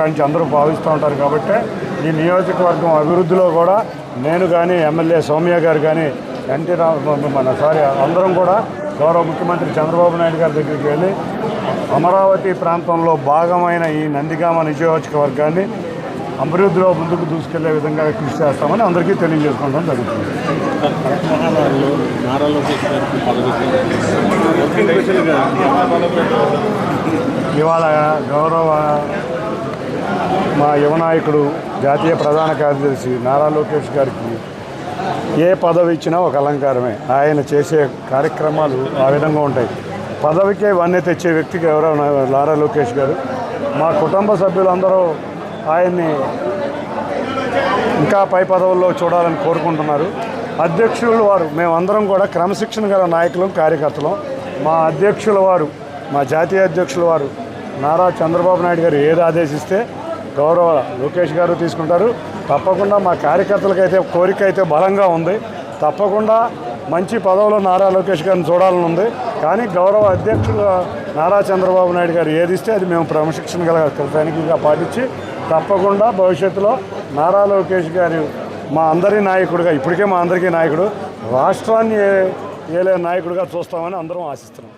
కానించి అందరూ భావిస్తూ ఉంటారు కాబట్టి ఈ నియోజకవర్గం అభివృద్ధిలో కూడా నేను కానీ ఎమ్మెల్యే సౌమ్య గారు కానీ ఎన్టీ రామ మన సారీ అందరం కూడా గౌరవ ముఖ్యమంత్రి చంద్రబాబు నాయుడు గారి దగ్గరికి వెళ్ళి అమరావతి ప్రాంతంలో భాగమైన ఈ నందిగామ నియోజకవర్గాన్ని అభివృద్ధిలో ముందుకు దూసుకెళ్ళే విధంగా కృషి చేస్తామని అందరికీ తెలియజేసుకోవడం జరుగుతుంది. ఇవాళ గౌరవ మా యువ నాయకుడు జాతీయ ప్రధాన కార్యదర్శి నారా లోకేష్ గారికి ఏ పదవి ఇచ్చినా ఒక అలంకారమే. ఆయన చేసే కార్యక్రమాలు ఆ విధంగా ఉంటాయి. పదవికే వన్నె తెచ్చే వ్యక్తికి ఎవరో లారా నారా లోకేష్ గారు. మా కుటుంబ సభ్యులందరూ ఆయన్ని ఇంకా పై పదవుల్లో చూడాలని కోరుకుంటున్నారు. అధ్యక్షులు వారు మేమందరం కూడా క్రమశిక్షణ గల నాయకులు కార్యకర్తలు. మా అధ్యక్షుల వారు మా జాతీయ అధ్యక్షుల వారు నారా చంద్రబాబు నాయుడు గారు ఏది ఆదేశిస్తే గౌరవ లోకేష్ గారు తీసుకుంటారు. తప్పకుండా మా కార్యకర్తలకైతే కోరిక అయితే బలంగా ఉంది. తప్పకుండా మంచి పదవులో నారా లోకేష్ గారిని చూడాలని ఉంది. కానీ గౌరవ అధ్యక్షులు నారా చంద్రబాబు నాయుడు గారు ఏది ఇస్తే అది మేము క్రమశిక్షణ గల సైనికులుగా పాటించి తప్పకుండా భవిష్యత్తులో నారా లోకేష్ గారు మా అందరి నాయకుడిగా ఇప్పటికే మా అందరికీ నాయకుడు రాష్ట్రాన్ని ఏలే నాయకుడిగా చూస్తామని అందరం ఆశిస్తున్నాం.